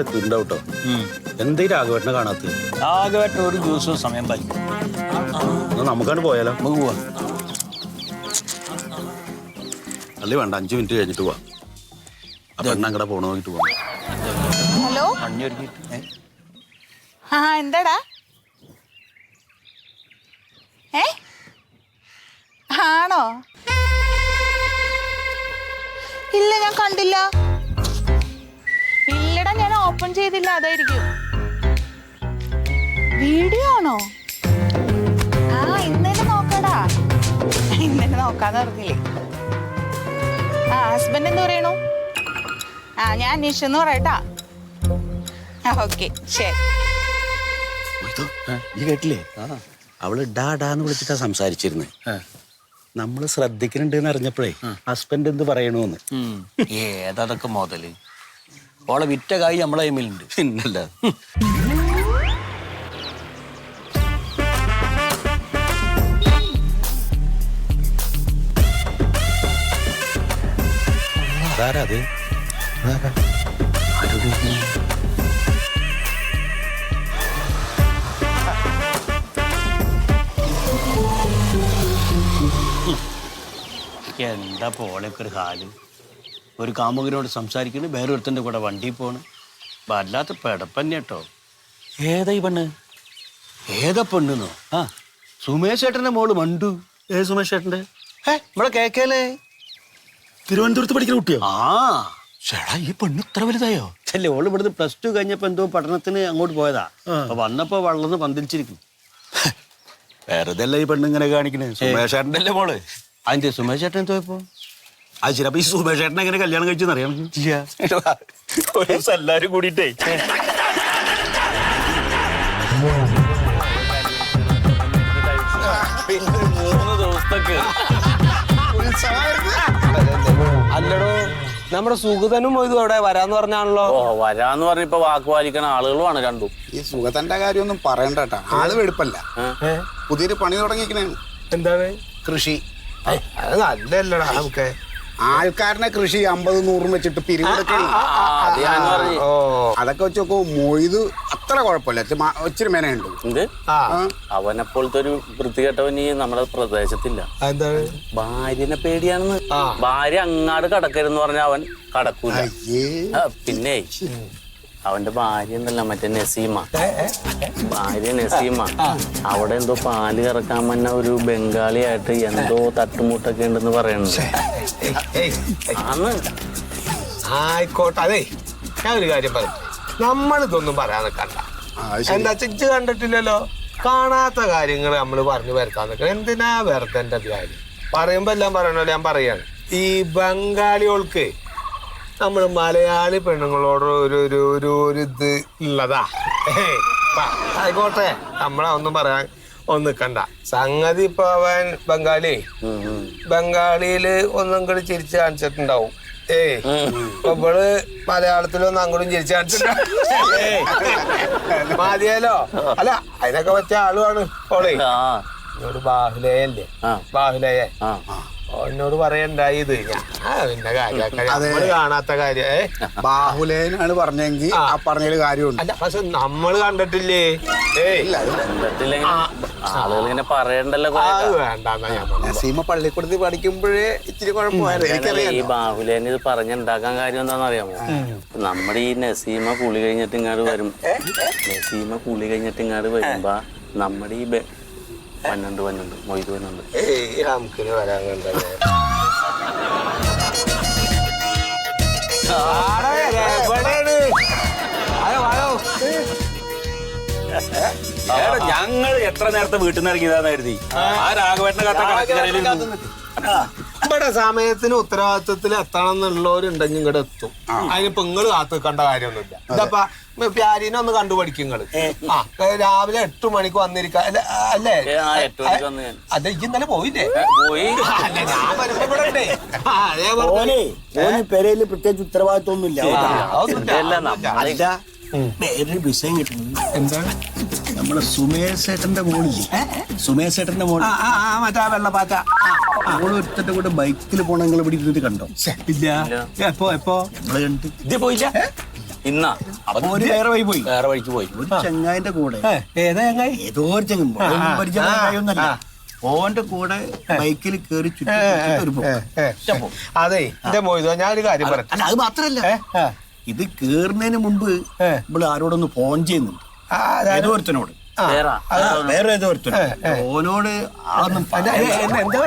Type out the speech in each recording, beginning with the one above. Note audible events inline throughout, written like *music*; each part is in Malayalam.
അവിടെ എത്തിണ്ടാവും കേട്ടോ. എന്തേ രാഘവേട്ടനെ കാണാത്ത രാഘവേട്ടൻ ഒരു ദിവസവും സമയം പാലിക്കും. നമുക്കാണ് പോയാലോ? നമുക്ക് പോവാം. അല്ലേ വേണ്ട അഞ്ചു മിനിറ്റ് കഴിഞ്ഞിട്ട് പോവാം. അപ്പൊ എണ്ണ അങ്ങടെ പോണ നോക്കിട്ട് പോവാം. ഹലോ? ആ എന്താടാ? ഏ? ആണോ? ഇല്ല ഞാൻ കണ്ടില്ല. ഓപ്പൺ ചെയ്തില്ല അതായിരിക്കും. വീഡിയോ ആണോ? ആ ഇന്നലെ നോക്കടാ. ഇന്നലെ നോക്കാന്ന് പറഞ്ഞില്ലേ. ആ ഹസ്ബൻഡ് എന്ത് പറയണു? ആ ഞാൻ അന്വേഷിച്ചു എന്ന് പറയട്ടാ. ഓക്കെ ശരി. കേട്ടില്ലേ? അവൾ ഡാ ഡാന്ന് വിളിച്ചിട്ടാ സംസാരിച്ചിരുന്നത് നമ്മൾ ശ്രദ്ധിക്കുന്നുണ്ട് എന്ന് അറിഞ്ഞപ്പോഴേ ഹസ്ബൻഡ് എന്ത് പറയണോന്ന്. ഏതൊക്കെ ഏതതൊക്കെ മുതൽ? ഓളെ വിറ്റ കായ് നമ്മളെ കൈമിലുണ്ട് പിന്നല്ല. എന്താ പോളൊക്കെ ഒരു ഹാൽ ഒരു കാമുകനോട് സംസാരിക്കുന്നു വേറൊരുത്തന്റെ കൂടെ വണ്ടിയിൽ പോണ്. വല്ലാത്ത പെടപ്പന്നെ കേട്ടോ ഏതാ ഈ പെണ്ണ്? ഏതാ പെണ്ണെന്നോ? ആ. സുമേഷ് ഏട്ടന്റെ മോൾ മണ്ടു. ഏ സുമേഷ് ചേട്ടന്റെ ഏ ഇവിടെ കേക്കല്ലേ തിരുവനന്തപുരത്ത് പഠിക്കുന്ന കുട്ടിയോ? ആ. ചേടാ ഈ പെണ്ണ് ഇത്ര വലുതായോ? അല്ലേ ഓൾ ഇവിടുന്ന് പ്ലസ് ടു കഴിഞ്ഞപ്പോൾ എന്തോ പഠനത്തിന് അങ്ങോട്ട് പോയതാ. അപ്പൊ വന്നപ്പോ വളർന്ന് പന്തിരിച്ചിരിക്കുന്നു വെറുതെ ഈ പെണ്ണ് ഇങ്ങനെ കാണിക്കണേ? സുമേഷ് ഏട്ടന്റെ അല്ലേ മോൾ? അതിന്റെ സുമേഷ് ചേട്ടൻ എന്തോ ഇപ്പോ? അത് ശരി അപ്പൊ ഈ ചേട്ടനെ എങ്ങനെ കല്യാണം കഴിച്ചെന്ന് അറിയണം ഒരു ദിവസം എല്ലാരും കൂടിയിട്ടേ. മൂന്ന് ദിവസത്തേക്ക്. അല്ലടോ നമ്മുടെ സുഗതനും ഇതും അവിടെ വരാന്ന് പറഞ്ഞാണല്ലോ. ഓ വരാന്ന് പറഞ്ഞിപ്പോ വാക്ക് പാലിക്കണ ആളുകളുമാണ് രണ്ടു. ഈ സുഗതന്റെ കാര്യമൊന്നും പറയണ്ട കേട്ടാ ആൾ വെടുപ്പല്ല. പുതിയൊരു പണി തുടങ്ങിക്കണേ എന്താണ്? കൃഷി. അത് നല്ലല്ലടാ നമുക്ക്. ആൾക്കാരനെ കൃഷി അമ്പത് നൂറും വെച്ചിട്ട് പിരിവെടുക്ക അതൊക്കെ വെച്ച് നോക്കുമ്പോ മൊയ്ത് അത്ര കുഴപ്പമില്ല. ഇച്ചിരി മേനയുണ്ട്. അവനെ പോലത്തെ ഒരു വൃത്തികെട്ടവൻ ഈ നമ്മുടെ പ്രദേശത്തില്ല. ഭാര്യനെ പേടിയാണെന്ന്. ആ. ഭാര്യ അങ്ങാട് കടക്കരുന്ന് പറഞ്ഞ അവൻ കടക്കൂല. പിന്നെ. അവന്റെ ഭാര്യ എന്തല്ല മറ്റേ നസീമ. ഭാര്യ നസീമ. അവിടെ എന്തോ പാൽ കറക്കാൻ വന്ന ഒരു ബംഗാളിയായിട്ട് എന്തോ തട്ടുമുട്ടൊക്കെ ഉണ്ടെന്ന്. ആന്ന്. ആയിക്കോട്ടെ അതെ ഞാൻ ഒരു കാര്യം പറയും. നമ്മൾ ഇതൊന്നും പറയാൻ നിൽക്കണ്ട. എന്താ ചിച്ച് കണ്ടിട്ടില്ലല്ലോ? കാണാത്ത കാര്യങ്ങൾ നമ്മൾ പറഞ്ഞു വരുത്താൻ നിൽക്കണം. എന്തിനാ വെറുതെ എന്റെ കാര്യം പറയുമ്പോ എല്ലാം പറയണല്ലോ ഞാൻ പറയാണ്. ഈ ബംഗാളികൾക്ക് നമ്മൾ മലയാളി പെണ്ണുങ്ങളോട് ഒരു ഒരു ഒരു ഒരു ഇത് ഉള്ളതാ ആയിക്കോട്ടെ. നമ്മളെ ഒന്നും പറയാൻ ഒന്നും നിൽക്കണ്ട സംഗതി ഇപ്പൊ അവൻ ബംഗാളി. ബംഗാളിയിൽ ഒന്നും കൂടി ചിരിച്ചു കാണിച്ചിട്ടുണ്ടാവും. ഏയ് ഇപ്പൊ ഇവൾ മലയാളത്തിലൊന്നും അങ്ങോട്ടും ചിരിച്ച് കാണിച്ചിട്ടുണ്ടാവും. മതിയല്ലോ. അല്ല അതിനൊക്കെ പറ്റിയ ആളുമാണ് ഓളേ. ഒരു ബാഹുലയല്ലേ? ബാഹുലയെ? എന്നോട് പറയണ്ടായി ഇത്. പിന്നെ. നമ്മൾ കാണാത്ത കാര്യം ഏ? ബാഹുലേനാണ് പറഞ്ഞെങ്കിൽ ആ. പറഞ്ഞൊരു കാര്യമുണ്ട്. അല്ല പക്ഷെ നമ്മൾ കണ്ടിട്ടില്ലേ? ഏയ്. കണ്ടിട്ടില്ലെങ്കിൽ പറയണ്ടല്ലോ കുറേ അത് വേണ്ടെന്നാ ഞാൻ പറഞ്ഞത്. നസീമ പള്ളിക്കൂടത്തിൽ പഠിക്കുമ്പോഴേ ഇച്ചിരി കുഴപ്പമായിരുന്നു. ഈ ബാഹുലേനെ ഇത് പറഞ്ഞുണ്ടാക്കാൻ കാര്യം എന്താണെന്ന് അറിയാമോ നമ്മുടെ ഈ നസീമ കുളി കഴിഞ്ഞിട്ട് ഇങ്ങോട്ട് വരും. നസീമ കുളി കഴിഞ്ഞിട്ട് ഇങ്ങോട്ട് വരുമ്പോ നമ്മുടെ ഈ ബെ- പന്നുണ്ട് വന്നുണ്ട് മൊയ്ത് വന്നുണ്ട് ഏയ് നമുക്കിന് വരാൻ കണ്ടല്ലേ. ഞങ്ങൾ എത്ര നേരത്തെ വീട്ടിൽ നിന്ന് ഇറങ്ങിയതാന്ന് കരുതി. ആ. രാഘവേട്ടനെ കത്ത കടക്കരയിൽ ഇവിടെ സമയത്തിന് ഉത്തരവാദിത്വത്തിൽ എത്തണം എന്നുള്ളവരുണ്ടെങ്കിൽ ഇങ്ങോട്ട് എത്തും അതിനിപ്പോ നിങ്ങൾ കാത്തു നിൽക്കേണ്ട കാര്യമൊന്നുമില്ല. ഇതപ്പാ പ്യാരിനെ ഒന്ന് കണ്ടുപഠിക്കും നിങ്ങൾ ആ രാവിലെ എട്ട് മണിക്ക് വന്നിരിക്ക അല്ല, അല്ലേ? ഏ, മണിക്ക് വന്ന് ഞാൻ. അതെ ഇജ്ജ് ഇന്നലെ പോയില്ലേ? പോയി. ഞാൻ പെരയിൽ പ്രത്യേകിച്ച് ഉത്തരവാദിത്വം ഒന്നുമില്ല വിഷയം കിട്ടുന്നു. എന്താണ്? നമ്മളെ സുമേഷ് ചേട്ടന്റെ മോളില്ലേ? സുമേഷ് ചേട്ടന്റെ മോൾ മറ്റാ ആ, ആ, മറ്റേ വെള്ളപ്പാറ്റ മോൾ ഒരുത്തന്റെ കൂടെ ബൈക്കിൽ പോണ നിങ്ങൾ ഇവിടെ ഇരുന്നിട്ട് കണ്ടോ? ഇല്ല. എപ്പോ എപ്പോ? നമ്മൾ ഇത് പോയില്ല? ഇന്ന. അപ്പൊ ഒരു വേറെ വഴി പോയി. വേറെ വഴിക്ക് പോയി. ഒരു ചങ്ങായിന്റെ കൂടെ. ഏതാ ചങ്ങായി? ഏതോ ഒരു ഓന്റെ കൂടെ ബൈക്കിൽ കയറി ചുറ്റി. അതെ എന്റെ ഞാൻ ഒരു കാര്യം പറഞ്ഞു അല്ല അത് മാത്രല്ല. ഇത് കേറുന്നതിന് മുമ്പ് നമ്മൾ ആരോടൊന്ന് ഫോൺ ചെയ്യുന്നുണ്ട്. അതായത് ഒരുത്തനോട്. വേറെ ഏതോ. ഓനോട് പറഞ്ഞത്? എന്താ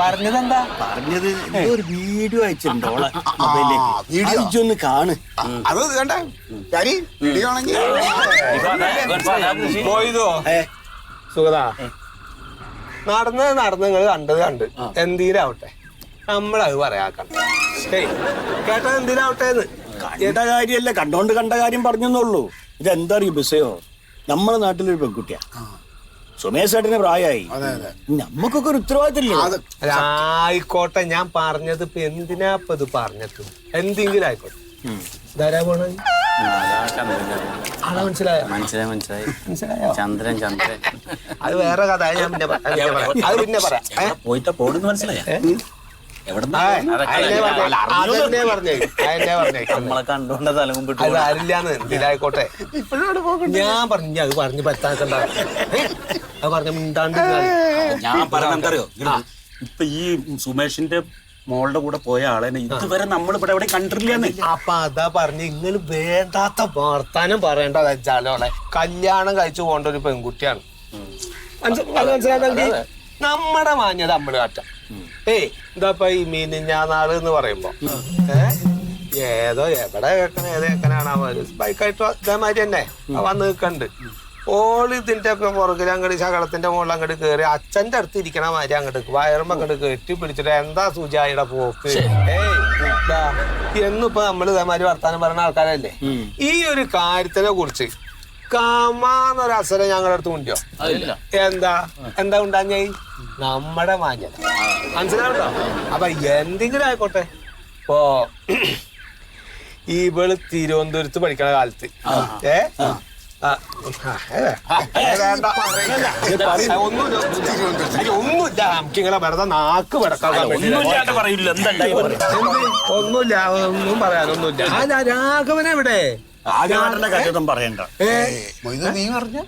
പറഞ്ഞതെന്താ? പറഞ്ഞത് ഒരു വീഡിയോ അയച്ചിട്ടുണ്ട് ഓളെ മൊബൈലിലേക്ക്. വീഡിയോ? അയച്ചൊന്ന് കാണ്. അത് കണ്ടേ കാരി വീഡിയോ ആണെങ്കിൽ സുഗതാ. നടന്നത് നടന്ന് നിങ്ങൾ കണ്ടത് കണ്ട്. എന്തിനാവട്ടെ? നമ്മളത് പറയാക്കണ്ട. കേട്ടത് എന്തിനാവട്ടെ എന്ന്? കണ്ട കാര്യമല്ല കണ്ടോണ്ട് കണ്ട കാര്യം പറഞ്ഞെന്നുള്ളൂ. ഇതെന്താ അറിയോ ബിസയോ? നമ്മുടെ നാട്ടിലൊരു പെൺകുട്ടിയാ. സുമേഷ് ചേട്ടന് പ്രായമായി നമ്മക്കൊക്കെ ഒരു ഉത്തരവാദിത്തമില്ല? ആയിക്കോട്ടെ ഞാൻ പറഞ്ഞത് ഇപ്പൊ എന്തിനാ ഇപ്പൊ ഇത് പറഞ്ഞത് എന്തെങ്കിലും ആയിക്കോട്ടെ. ധാരാ പോണ ആളെ മനസ്സിലായോ? മനസ്സിലായി മനസ്സിലായി. മനസ്സിലായോ? ചന്ദ്രൻ ചന്ദ്രൻ. അത് വേറെ കഥ ഞാൻ പിന്നെ പറയാം. അത് പിന്നെ പറയാം. പോയിട്ട് പോണെന്ന് മനസ്സിലായ? നമ്മളെ കണ്ടോണ്ട തലമുമ്പ് അത് ആരില്ലാന്ന്? എന്തിനായിക്കോട്ടെ ഞാൻ പറഞ്ഞു അത് പറഞ്ഞു പറ്റാക്കണ്ട അത് പറഞ്ഞ മിണ്ടാണ്ട്. ഞാൻ പറഞ്ഞറിയോ എന്തറിയോ? ഇപ്പൊ ഈ സുമേഷിന്റെ മോളുടെ കൂടെ പോയ ആളെ ഇതുവരെ നമ്മൾ ഇവിടെ എവിടെ കണ്ടിട്ടില്ലെന്ന്. അപ്പൊ അതാ പറഞ്ഞു ഇങ്ങനെ വേണ്ടാത്ത വർത്താനം പറയേണ്ട വെച്ചാലോളെ കല്യാണം കഴിച്ചു പോകേണ്ട ഒരു പെൺകുട്ടിയാണ്. മനസ്സി- അത് മനസ്സിലാണെങ്കിൽ നമ്മുടെ മാന്യത നമ്മൾ കാട്ടാം. ഏയ് ഇതാ ഈ മീനിഞ്ഞാനാൾ എന്ന് പറയുമ്പോ. ഏതോ എവിടെ കേക്കണ ഏത് കേൾക്കണാണാവോ ബൈക്കായിട്ട് ഇതേമാതിരി തന്നെ. വന്ന് നിൽക്കണ്ട് ഓൾ ഇതിന്റെ ഒക്കെ പുറകിൽ അങ്ങോട്ട് ശകലത്തിന്റെ മുകളിൽ അങ്ങോട്ട് കയറി അച്ഛന്റെ അടുത്ത് ഇരിക്കണ മാതിരി അങ്ങോട്ട് വയറുമ്പോ അങ്ങോട്ട് കെട്ടി പിടിച്ചിട്ട് എന്താ സുജായിയുടെ പോക്ക്? ഏയ് എന്നിപ്പോ നമ്മൾ ഇതേമാതിരി വർത്താനം പറയുന്ന ആൾക്കാരല്ലേ? ഈ ഒരു കാര്യത്തിനെ കുറിച്ച് കാമാന്നൊരു അസരം ഞങ്ങളുടെ അടുത്ത് ഉണ്ടോ എന്താ? എന്താ ഉണ്ടാഞ്ഞേ? നമ്മുടെ മാഞ്ഞ മനസ്സിലാവട്ടോ അപ്പൊ എന്തെങ്കിലും ആയിക്കോട്ടെ. ഇപ്പോ ഈ ഇവൾ തിരുവനന്തപുരത്ത് പഠിക്കണ കാലത്ത്. ഏ? ഒന്നുമില്ല. നമുക്കിങ്ങനെ വെറുതെ നാക്ക് വിടക്കാൻ ഒന്നും പറയാനൊന്നുമില്ല. ആ രാഘവൻ കഥയൊന്നും പറയണ്ട. നീ പറഞ്ഞ?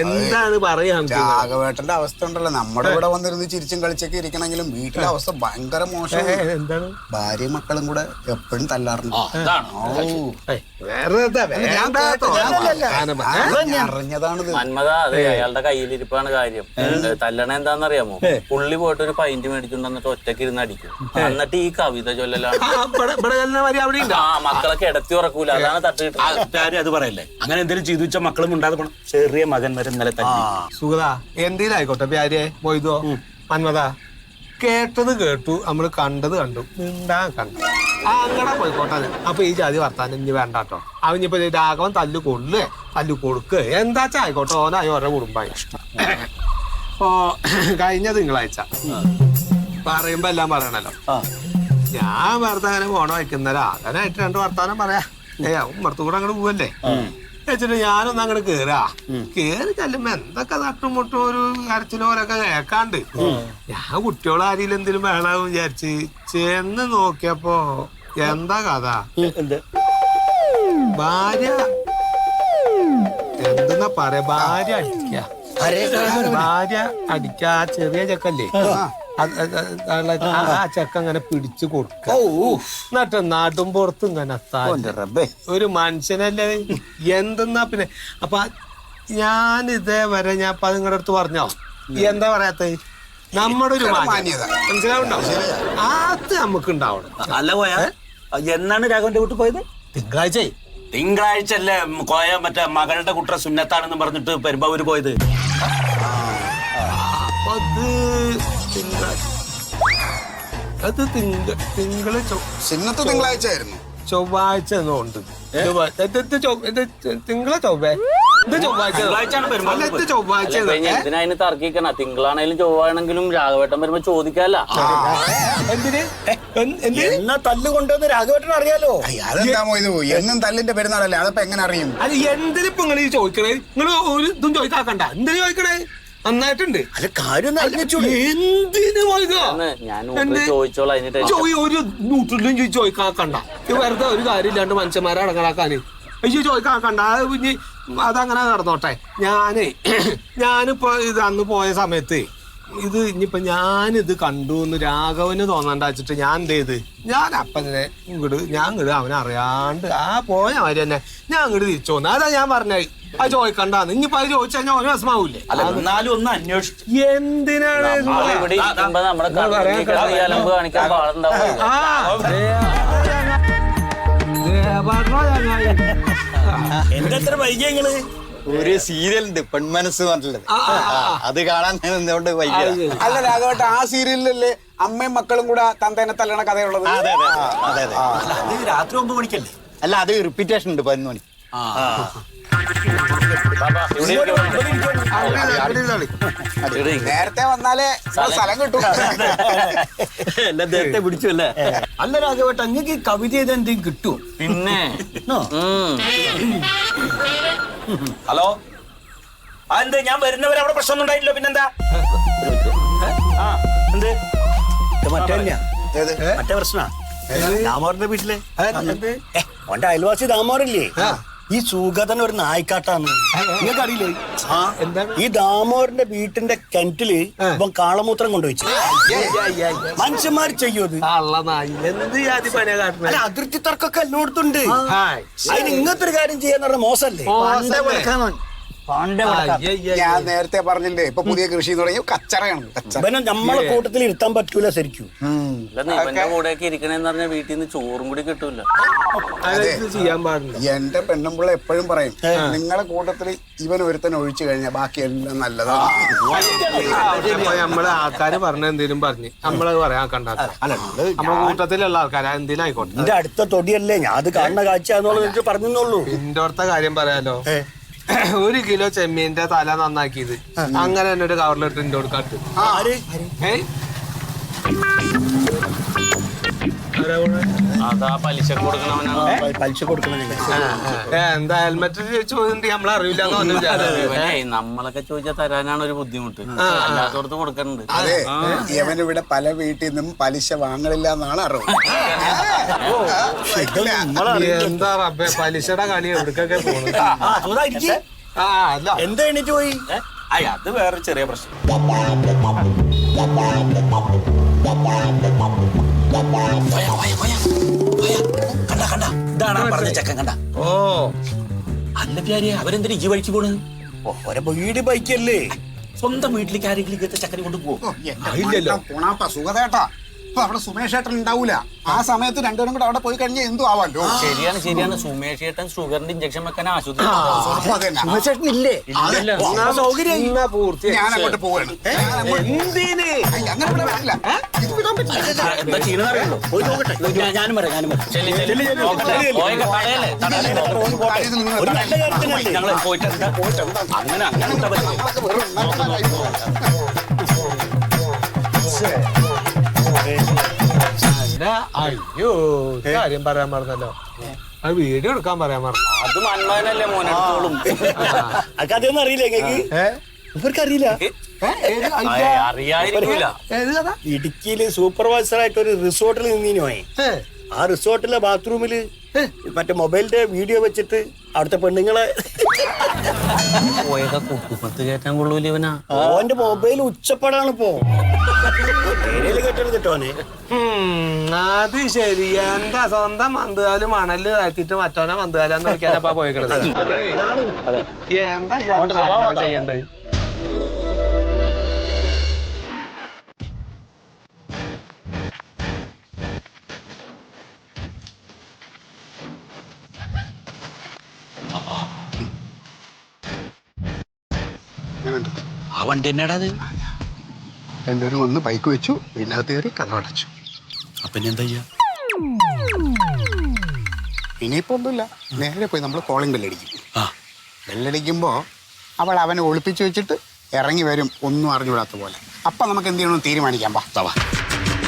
എന്താണ് പറയാ നമുക്ക് രാഘവേട്ടന്റെ അവസ്ഥ ഉണ്ടല്ലോ. നമ്മുടെ ഇവിടെ വന്നിരുന്ന് ചിരിച്ചും കളിച്ചൊക്കെ ഇരിക്കണമെങ്കിലും വീട്ടിലെ അവസ്ഥ ഭയങ്കര മോശം. ഭാര്യ എന്താണ്? ഭാര്യയും മക്കളും കൂടെ എപ്പോഴും തല്ലാറുണ്ട്? അറിഞ്ഞതാണിത്. മന്മത അതെ അയാളുടെ കയ്യിലിരിപ്പാണ് കാര്യം. തല്ലണ എന്താണെന്നറിയാമോ? പുള്ളി പോയിട്ട് ഒരു പൈന്റ് മേടിച്ചുണ്ടെന്നിട്ട് ഒറ്റയ്ക്ക് ഒറ്റയ്ക്ക് ഇരുന്ന് അടിക്കും. എന്നിട്ട് ഈ കവിത ചൊല്ലലാണ്. ആ, മക്കളൊക്കെ ഇടത്തി ഉറക്കൂല. അതാണ് തട്ട് കിട്ടുന്നത് ആരും അത് പറയല്ലേ? അങ്ങനെ എന്തെങ്കിലും ചെയ്തു വെച്ചാൽ മക്കളും ഉണ്ടാതെ പോണം ചെറിയ മകൻ വരെ ഇന്നലെ തന്നെ സുഗത എന്തേലും ആയിക്കോട്ടെ പ്യാരെ മൊയ്തോ മന്മത കേട്ടത് കേട്ടു നമ്മൾ കണ്ടത് കണ്ടു. മിണ്ടാ കണ്ടു. അങ്ങനെ പോയിക്കോട്ടെ. അപ്പൊ ഈ ജാതി വർത്താനം ഇനി വേണ്ട കേട്ടോ അവനിപ്പോ രാഘവൻ തല്ലു കൊള്ളേ തല്ലു കൊടുക്ക്. എന്താച്ചാ ആയിക്കോട്ടെ ഓനായി ഓരോ കുടുംബമായി ഓ കഴിഞ്ഞ തിങ്കളാഴ്ച. പറയുമ്പോ എല്ലാം പറയണല്ലോ. ഞാൻ വെറുതെ അങ്ങനെ പോണ വയ്ക്കുന്ന ആയിട്ട് രണ്ട് വർത്താനം പറയാ. ഏ അങ്ങോട്ട് പോവല്ലേ? വെച്ചിട്ട് ഞാനൊന്ന് അങ്ങോട്ട് കേറാ. കേറി ചെല്ലുമ്പോ എന്തൊക്കെ തട്ടുമുട്ടും ഒരു കരച്ചിലോലൊക്കെ കേക്കാണ്ട് ഞാൻ കുട്ടികളെ ആരെങ്കിലും എന്തെങ്കിലും വേണമെന്ന് വിചാരിച്ച് ചെന്ന് നോക്കിയപ്പോ എന്താ കഥ? ഭാര്യ. എന്തെന്നാ പറയാ? ഭാര്യ അടിക്ക. ഭാര്യ അടിക്ക ആ ചെറിയ ചെക്കല്ലേ? ആ ചെക്ക അങ്ങനെ പിടിച്ചു കൊടുക്ക. എന്നിട്ട് നാട്ടും പുറത്തും ഇങ്ങനെ ഒരു മനുഷ്യനല്ലേ എന്തെന്നാ പിന്നെ? അപ്പൊ ഞാൻ ഇതേവരെ ഞാൻ അപ്പൊ നിങ്ങളുടെ അടുത്ത് പറഞ്ഞോ? എന്താ പറയാത്ത? നമ്മുടെ ഒരു മാന്യത. മനസ്സിലാവുണ്ടോ? അത് നമുക്ക് ഉണ്ടാവണം അല്ല പോയാ എന്നാണ് രാഘവന്റെ വീട്ടിൽ പോയത്? തിങ്കളാഴ്ച തിങ്കളാഴ്ച അല്ലേ കോയ മറ്റേ മകളുടെ കുട്ട സുന്നത്താണെന്ന് പറഞ്ഞിട്ട് പെരുമ്പാവൂര് പോയത്? അത് തിങ്കളാഴ്ച അത് തിങ്ക തിങ്കൾ ചൊ- സിന്നത്ത് തിങ്കളാഴ്ച ആയിരുന്നു. ചൊവ്വാഴ്ച എന്നുണ്ട് തിങ്കള ചൊവ്വേ. ഇത് ചൊവ്വാഴ്ച. ഇത് ചൊവ്വാഴ്ച എന്തിനാ തർക്കിക്കണ? തിങ്കളാണേലും ചൊവ്വാണെങ്കിലും രാഘവേട്ടൻ വരുമ്പോ ചോദിക്കാല്ല. എന്തിന്? എന്ത്- എന്തിന്? എന്നാ തല്ല് കൊണ്ടുവന്ന് രാഘവേട്ടൻ അറിയാലോ. അയ്യ, അതെന്താ മൊയ്തു എന്നും തല്ലിന്റെ പെരുന്നാളല്ലേ? അതപ്പോ എങ്ങനെ അറിയും? അത് എന്തിനിപ്പോ നിങ്ങൾ ചോദിക്കണേ? നിങ്ങൾ ഒരു ഇതും ചോദിക്കാക്കണ്ട. എന്തിനു ചോദിക്കണേ? നന്നായിട്ടുണ്ട്. അല്ല കാര്യം എന്തിനു ചോയ് ഒരു നൂറ്റിലും ചോദിച്ചു ചോദിക്കാക്കണ്ട. ഇത് വെറുതെ ഒരു കാര്യമില്ലാണ്ട് മനുഷ്യന്മാരെ അടങ്ങണാക്കാന് അയ്യോ ചോദിക്കാക്കണ്ട. അത് ഇനി അതങ്ങനെ നടന്നോട്ടെ. ഞാനേ *clears throat* ഞാനിപ്പോ ഇത് അന്ന് പോയ സമയത്ത് ഇത് ഇനിയിപ്പോ ഞാനിത് കണ്ടു എന്ന് രാഘവന് തോന്നണ്ട വെച്ചിട്ട് ഞാൻ എന്ത് ചെയ്ത്? ഞാൻ അപ്പനെ ഇങ്ങോട്ട് ഞാൻ ഇങ്ങോട്ട് അവനെ അറിയാണ്ട് ആ പോയ മാതിരി തന്നെ ഞാൻ ഇങ്ങോട്ട് തിരിച്ചു പോന്നു അതാ ഞാൻ പറഞ്ഞത്. അത് ചോദിക്കണ്ടാന്ന് ഇനിയിപ്പോ അത് ചോദിച്ചു കഴിഞ്ഞാൽ ഓരോ വിഷമാവൂലേ അല്ല എന്നാലും ഒന്ന് അന്വേഷിച്ചു. എന്തിനാണ് ഇത് നമ്മൾ ഇവിടെ ഇരിക്കുമ്പോ നമ്മുടെ ഈ അലമ്പ് കാണിക്കാൻ പാടുണ്ടാവും. ആ. ദേവാത്മാ ചങ്ങായി. എന്താ എത്ര വൈകിയങ്ങൾ ഒരു സീരിയലുണ്ട് പെൺമനസ് പറഞ്ഞിട്ടുള്ളത്. അത് കാണാൻ ഞാൻ എന്തുകൊണ്ട് വൈകിയ അല്ല രാഘവട്ട ആ സീരിയലിലല്ലേ അമ്മയും മക്കളും കൂടെ തന്തേനെ തല്ലണ കഥയുള്ളത്? അതെ അതെ അതെ അതെ. അത് രാത്രി ഒമ്പത് മണിക്കല്ലേ? അല്ല അത് റിപ്പീറ്റേഷൻ ഉണ്ട് പതിനൊന്ന് മണി. നേരത്തെ വന്നാലേ സ്ഥലം കിട്ടും. എന്നെ നേരത്തെ പിടിച്ചു അല്ലേ? അല്ല രാജവേട്ട അങ്ങക്ക് ഈ കവിത ചെയ്ത് എന്തെങ്കിലും കിട്ടും പിന്നെ. ഹലോ? ആ എന്ത്? ഞാൻ വരുന്നവരെ അവിടെ പ്രശ്നമൊന്നും ഉണ്ടായില്ലോ പിന്നെന്താ? ആ എന്ത്? മറ്റേ പ്രശ്ന മറ്റേ പ്രശ്നാ. ദാമോറിന്റെ വീട്ടിലെ. ഓന്റെ അയൽവാസി ദാമോറില്ലേ ഈ സുഗതൻ ഒരു നായ്ക്കാട്ടാന്ന് നിങ്ങൾക്ക് അറിയില്ലേ? ഈ ദാമോറിന്റെ വീട്ടിന്റെ കിണറ്റിൽ ഇപ്പം കാളമൂത്രം കൊണ്ടുവച്ചു. മനുഷ്യന്മാർ ചെയ്യും അത്. അല്ല അതിർത്തി തർക്കൊക്കെ എല്ലായിടത്തുണ്ട്. അതിന് ഇങ്ങനത്തെ ഒരു കാര്യം ചെയ്യാന്ന് പറഞ്ഞ മോശല്ലേ മോശമല്ലേ? ഞാൻ നേരത്തെ പറഞ്ഞില്ലേ ഇപ്പൊ പുതിയ കൃഷി തുടങ്ങി കച്ചറയാണ്. ഇവനെ നമ്മളെ കൂട്ടത്തിൽ ഇരുത്താൻ പറ്റൂല ശരിക്കും. ഇവന്റെ കൂടെയൊക്കെ ഇരിക്കണേന്ന് പറഞ്ഞാൽ വീട്ടിൽ നിന്ന് ചോറും കൂടി കിട്ടൂല. അതൊക്കെ ചെയ്യാൻ പാടില്ല. എന്റെ പെണ്ണുമ്പിള്ള എപ്പോഴും പറയും നിങ്ങളെ കൂട്ടത്തിൽ ഇവൻ ഒരുത്തൻ ഒഴിച്ചു കഴിഞ്ഞാൽ ബാക്കി എല്ലാം നല്ലതാണ് നമ്മളെ നമ്മൾ ആൾക്കാര് പറഞ്ഞ എന്തേലും പറഞ്ഞ് നമ്മളത് പറയാൻ നമ്മളെ കൂട്ടത്തിലുള്ള ആൾക്കാര് എന്തിനായിക്കോട്ടെ എന്റെ അടുത്ത തൊടിയല്ലേ? ഞാൻ അത് കാണുന്ന കാഴ്ച എന്നുള്ളത് പറഞ്ഞെന്നുള്ളൂ എന്റെ അടുത്ത കാര്യം പറയാലോ. *coughs* ഒരു കിലോ ചെമ്മീന്റെ തല നന്നാക്കിയത്. അങ്ങനെ തന്നെ ഒരു കവറിലിട്ട് എന്റെ കൊടുക്കാട്ട് ഏ? അതാ പലിശ കൊടുക്കണവനാണ് പലിശ കൊടുക്കണം എന്താ ഹെൽമെറ്റ് ചോദിച്ചിട്ട്. ഇവനെ നമ്മളൊക്കെ ചോദിച്ചാൽ തരാനാണ് ഒരു ബുദ്ധിമുട്ട്. അല്ലാത്തടത്ത് കൊടുക്കണുണ്ട്. അതെ ഇവൻ ഇവിടെ പല വീട്ടിൽ നിന്നും പലിശ വാങ്ങലില്ല എന്നാണ് അറിവ്. എന്താ റബ്ബേ പലിശയുടെ കളി എവിടേക്കൊക്കെ പോണു ആ അല്ല. എന്താ എണീറ്റ് പോയി? അയ്യ അത് വേറെ ചെറിയ പ്രശ്നം. കണ്ട കണ്ട. ഇതാണ് പറഞ്ഞ ചെക്കൻ കണ്ട. ഓ. അല്ല പ്യാരിയെ അവരെന്തിനാ ഈ വഴിക്ക് പോണ്? ഒരെ വീട് ബൈക്കല്ലേ? സ്വന്തം വീട്ടിലേക്ക് ആരെങ്കിലും ഇങ്ങനത്തെ ചക്കനെ കൊണ്ടുപോകും സുഖതേട്ടാ അപ്പൊ അവിടെ സുമേഷ് ഏട്ടൻ ഉണ്ടാവൂല. ആ സമയത്ത് രണ്ടുപേരും കൂടെ അവിടെ പോയി കഴിഞ്ഞാൽ എന്തു ആവാലോ? ശരിയാണ് ശരിയാണ്. സുമേഷ് ഏട്ടൻ ഷുഗറിന്റെ ഇഞ്ചക്ഷൻ വെക്കാൻ ആശുപത്രി പൂർത്തിയായി ഞാൻ അങ്ങോട്ട് പോവാണ്. ഞാനും വരാം ഞാനും ഞങ്ങൾ പോയിട്ട് അങ്ങനെ അങ്ങനെ അല്ല, അയ്യോ ഒരു കാര്യം പറയാൻ മറന്നല്ലോ. അത് വീഡിയോ എടുക്കാൻ പറയാൻ മറന്നു? അത് മന്മാനല്ലേ മോനോളും അതൊന്നും അറിയില്ല നിങ്ങൾക്ക് ഇവർക്ക് അറിയില്ല അറിയാതിരിക്കൂല. ഏത് കഥ? ഇടുക്കിയിൽ സൂപ്പർവൈസർ ആയിട്ട് ഒരു റിസോർട്ടിൽ നിന്നീനോയെ ആ റിസോർട്ടിലെ ബാത്റൂമിൽ മറ്റേ മൊബൈലിന്റെ വീഡിയോ വെച്ചിട്ട് അവിടുത്തെ പെണ്ണുങ്ങളെ പോയൊക്കെ കുക്കുപ്പത്ത് കയറ്റാൻ കൊള്ളൂല ഇവനാ. ഓന്റെ മൊബൈൽ ഉച്ചപ്പാടാണ് ഇപ്പോ അത് ശരി. എന്താ സ്വന്തം മന്തുകാൽ മണൽ താഴ്ത്തിട്ട് മറ്റോനെ മന്തുകാലെന്ന് നോക്കിയാലപ്പാ പോയിക്കണത്. എന്താ അവൻ വണ്ടി തന്നെയാടാ അത്? എല്ലാവരും ഒന്ന് ബൈക്ക് വെച്ചു ഇതിനകത്ത് കയറി കഥടച്ചു അപ്പൊ ഇനി എന്താ ചെയ്യാ? ഇനിയിപ്പോ ഒന്നുമില്ല. നേരെ പോയി നമ്മൾ കോളിംഗ് ബെല്ലടിക്കും ആ. ബെല്ലടിക്കുമ്പോ അവൾ അവനെ ഒളിപ്പിച്ചു വെച്ചിട്ട് ഇറങ്ങി വരും ഒന്നും അറിഞ്ഞുകൂടാത്ത പോലെ. അപ്പൊ നമുക്ക് എന്ത് ചെയ്യണമെന്ന് തീരുമാനിക്കാം വാ.